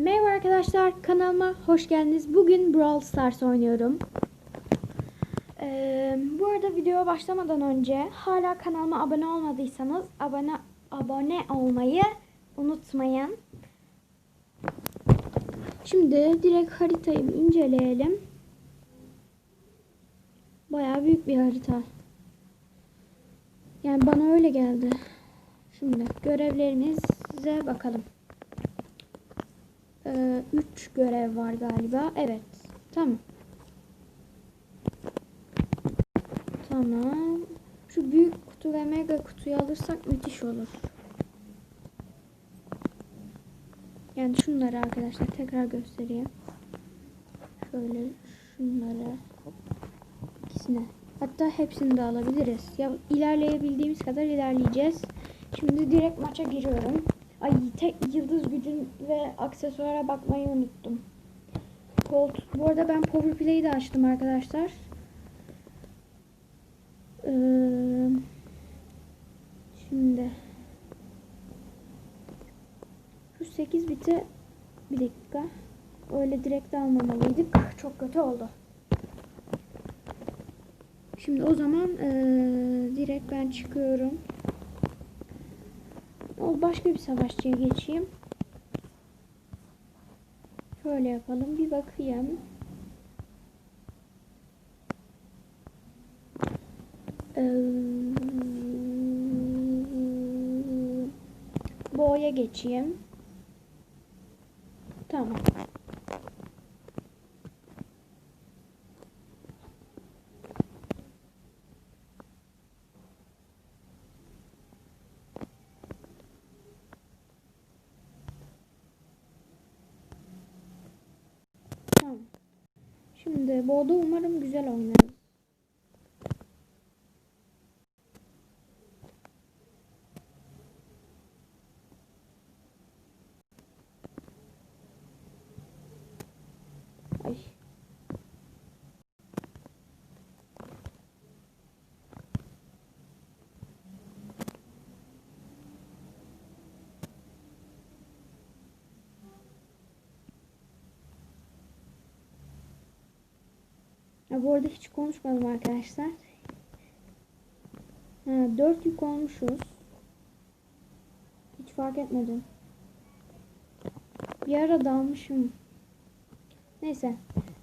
Merhaba arkadaşlar kanalıma hoş geldiniz. Bugün Brawl Stars oynuyorum. Ee, bu arada videoya başlamadan önce hala kanalıma abone olmadıysanız abone abone olmayı unutmayın. Şimdi direkt haritayı inceleyelim. Bayağı büyük bir harita. Yani bana öyle geldi. Şimdi görevlerimize bakalım. 3 görev var galiba. Evet. Tamam. Tamam. Şu büyük kutu ve mega kutuyu alırsak müthiş olur. Yani şunları arkadaşlar tekrar göstereyim. Şöyle şunları ikisine. Hatta hepsini de alabiliriz. Ya ilerleyebildiğimiz kadar ilerleyeceğiz. Şimdi direkt maça giriyorum. Ay tek yıldız gücün ve aksesuara bakmayı unuttum. Colt. Bu arada ben Power Play'i de açtım arkadaşlar. Ee, şimdi şu 8 biti bir dakika. Öyle direkt almamalıydık. Çok kötü oldu. Şimdi o zaman ee, direkt ben çıkıyorum. O başka bir savaşçıya geçeyim. Şöyle yapalım. Bir bakayım. Ee, Boğa'ya geçeyim. Tamam. Şimdi Boğa'da umarım güzel oynarız. Ay. Ya bu arada hiç konuşmadım arkadaşlar. Ha, 4 yük olmuşuz. Hiç fark etmedim. Bir ara dalmışım. Neyse.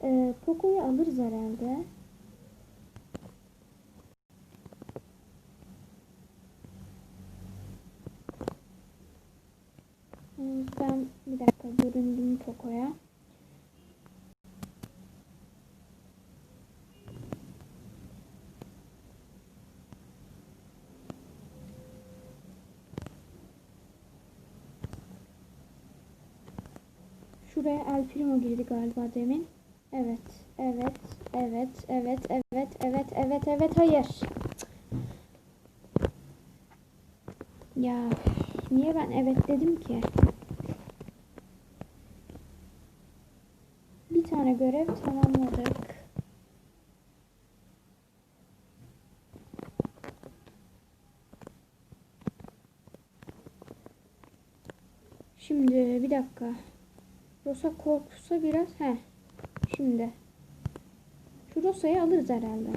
Ee, Poco'yu alırız herhalde. Ben bir dakika göründüm Poco'ya. Şuraya El Primo girdi galiba demin. Evet, evet, evet, evet, evet, evet, evet, evet, hayır. Ya niye ben evet dedim ki? Bir tane görev tamamladık. Şimdi bir dakika. Rosa korkusa biraz. He. Şimdi. Şu Rosa'yı alırız herhalde.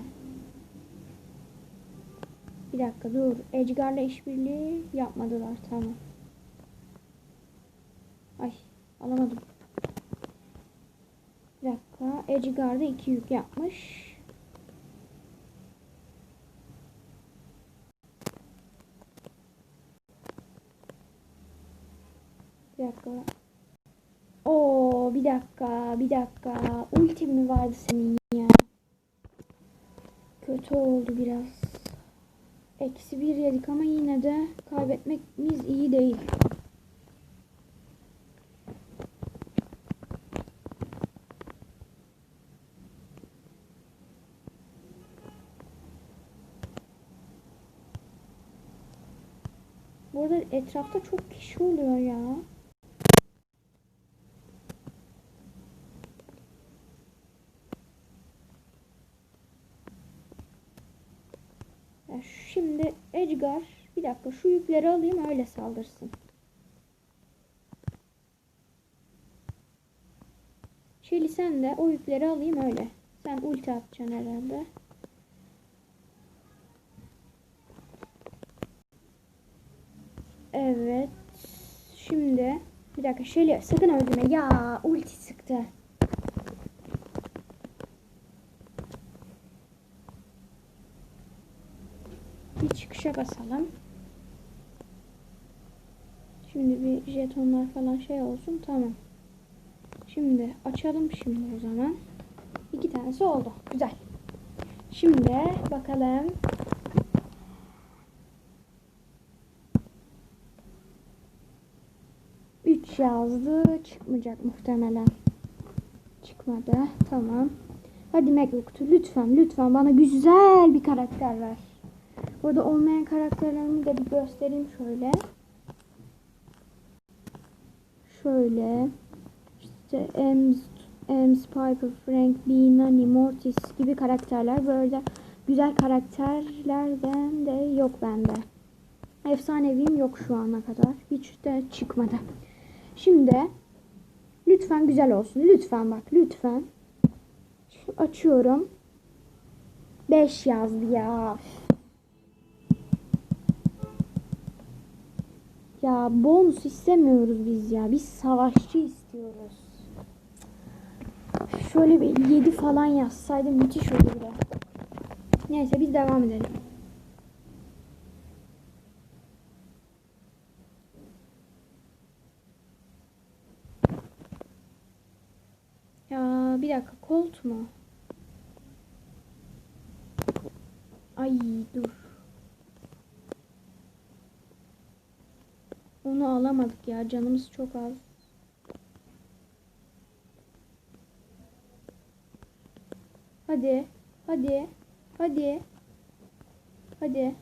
Bir dakika dur. Edgar'la işbirliği yapmadılar. Tamam. Ay alamadım. Bir dakika. Edgar'da iki yük yapmış. Bir dakika. Bir dakika, bir dakika. Ulti mi vardı senin ya? Kötü oldu biraz. Eksi bir yedik ama yine de kaybetmemiz iyi değil. Bu arada etrafta çok kişi oluyor. Ya Edgar bir dakika şu yükleri alayım öyle saldırsın. Şeli sen de o yükleri alayım öyle. Sen ulti atacaksın herhalde. Evet. Şimdi bir dakika Şeli sakın öldürme. Ya ulti sıktı. Bir çıkışa basalım. Şimdi bir jetonlar falan şey olsun. Tamam. Şimdi açalım şimdi o zaman. İki tanesi oldu. Güzel. Şimdi bakalım. Üç yazdı. Çıkmayacak muhtemelen. Çıkmadı. Tamam. Hadi Megluktu lütfen lütfen bana güzel bir karakter ver. Burada olmayan karakterlerimi de bir göstereyim şöyle. Şöyle. İşte Ems, Ems, Piper, Frank, Bee, Nani, Mortis gibi karakterler. Böyle güzel karakterlerden de yok bende. Efsaneviyim yok şu ana kadar. Hiç de çıkmadı. Şimdi lütfen güzel olsun. Lütfen bak lütfen. Şu açıyorum. 5 yazdı ya. Ya bonus istemiyoruz biz ya. Biz savaşçı istiyoruz. Şöyle bir 7 falan yazsaydı müthiş olurdu. Neyse biz devam edelim. Ya bir dakika Colt mu? Ay dur. Onu alamadık ya. Canımız çok az. Hadi. Hadi. Hadi. Hadi.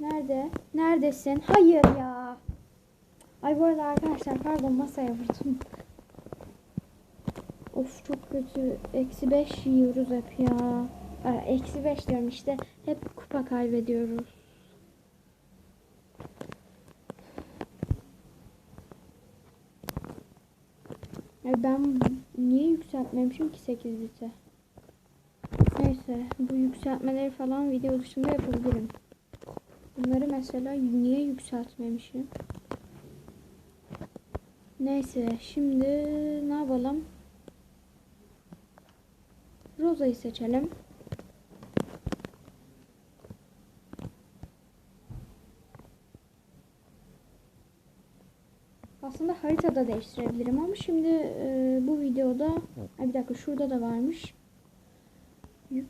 Nerede? Neredesin? Hayır ya. Ay bu arada arkadaşlar pardon masaya vurdum. Of çok kötü. Eksi 5 yiyoruz hep ya. Eksi 5 diyorum işte. Hep kupa kaybediyoruz. Ben niye yükseltmemişim ki 8 bite? Neyse bu yükseltmeleri falan video dışında yapabilirim. Bunları mesela niye yükseltmemişim? Neyse şimdi ne yapalım? Rosa'yı seçelim. Aslında haritada değiştirebilirim ama şimdi e, bu videoda Ay bir dakika şurada da varmış. Yük.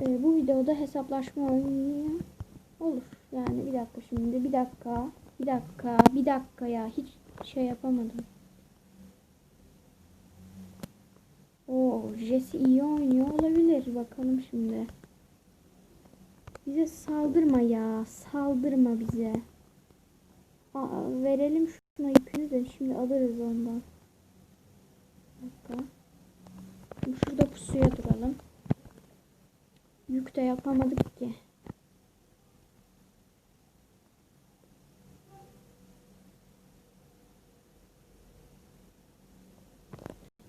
E, bu videoda hesaplaşma oyunu olur. Yani bir dakika şimdi bir dakika bir dakika bir dakika ya hiç şey yapamadım. O Jesse iyi oynuyor olabilir. Bakalım şimdi. Bize saldırma ya. Saldırma bize. Aa, verelim şuna yükünü de şimdi alırız ondan. Dakika. Şimdi Şurada pusuya duralım. Yük de yapamadık ki.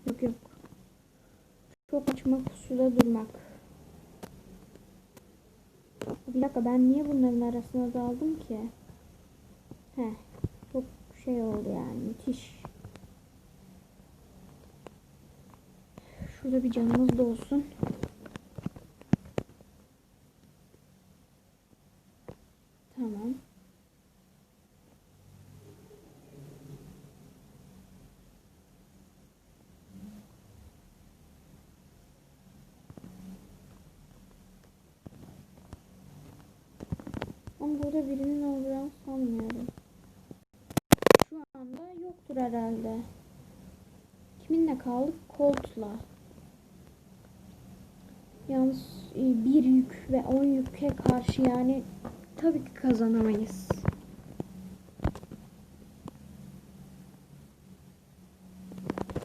Yok yok. Çok açma pusuda durmak. Bir dakika ben niye bunların arasına daldım ki? He, çok şey oldu yani müthiş. Şurada bir canımız da olsun. Tamam. Ama burada birinin olacağını sanmıyorum. Şu anda yoktur herhalde. Kiminle kaldık? Colt'la. Yalnız e, bir yük ve on yüke karşı yani tabii ki kazanamayız.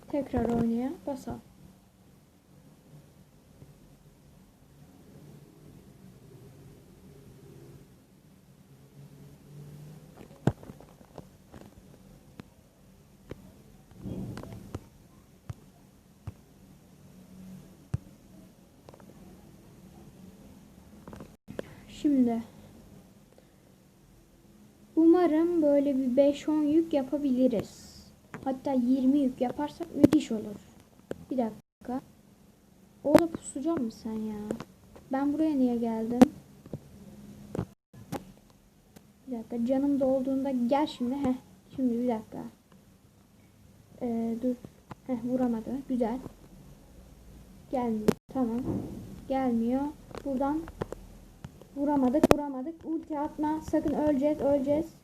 Tekrar oynaya basalım. Şimdi umarım böyle bir 5-10 yük yapabiliriz. Hatta 20 yük yaparsak müthiş olur. Bir dakika. Orada pusacak mı sen ya? Ben buraya niye geldim? Bir dakika canım dolduğunda gel şimdi. Heh. Şimdi bir dakika. Ee, dur. Heh, vuramadı. Güzel. Gelmiyor. Tamam. Gelmiyor. Buradan vuramadık. Vuramadık. Ulti atma. Sakın öleceğiz. Öleceğiz.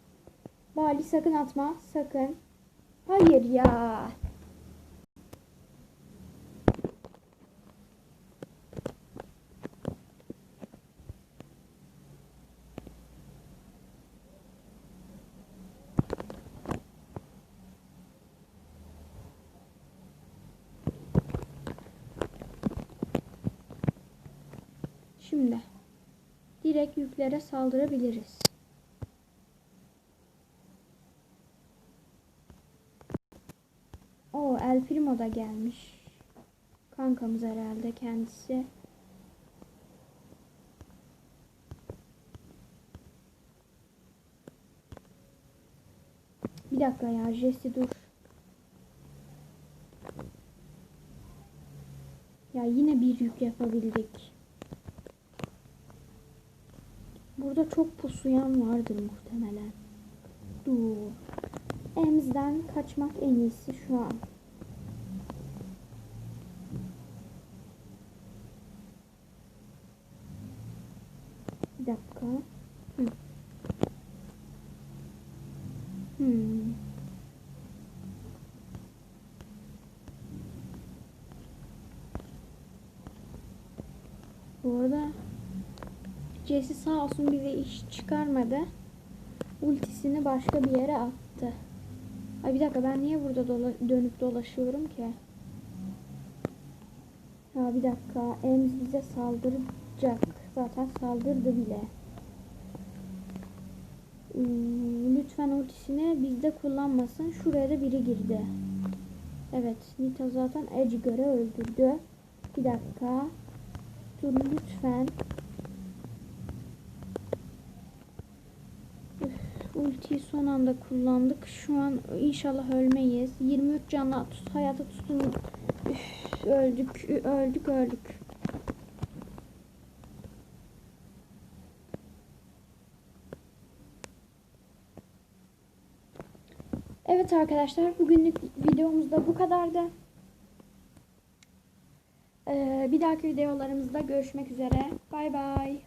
Bali sakın atma. Sakın. Hayır ya. Şimdi direkt yüklere saldırabiliriz. O El Primo da gelmiş. Kankamız herhalde kendisi. Bir dakika ya Jesse dur. Ya yine bir yük yapabildik. Burada çok pusuyan vardır muhtemelen. Dur. Emz'den kaçmak en iyisi şu an. Bir dakika. Hı. Hmm. Bu arada Jesse sağ olsun bize iş çıkarmadı. Ultisini başka bir yere attı. Ay bir dakika ben niye burada dola- dönüp dolaşıyorum ki? Ya bir dakika Ems bize saldıracak. Zaten saldırdı bile. Hmm, lütfen ultisini bizde kullanmasın. Şuraya da biri girdi. Evet Nita zaten Edgar'ı öldürdü. Bir dakika. Dur lütfen. Ultiyi son anda kullandık. Şu an inşallah ölmeyiz. 23 canla tut, hayata tutun. Üf, öldük, öldük, öldük. Evet arkadaşlar bugünlük videomuz da bu kadardı. Ee, bir dahaki videolarımızda görüşmek üzere. Bay bay.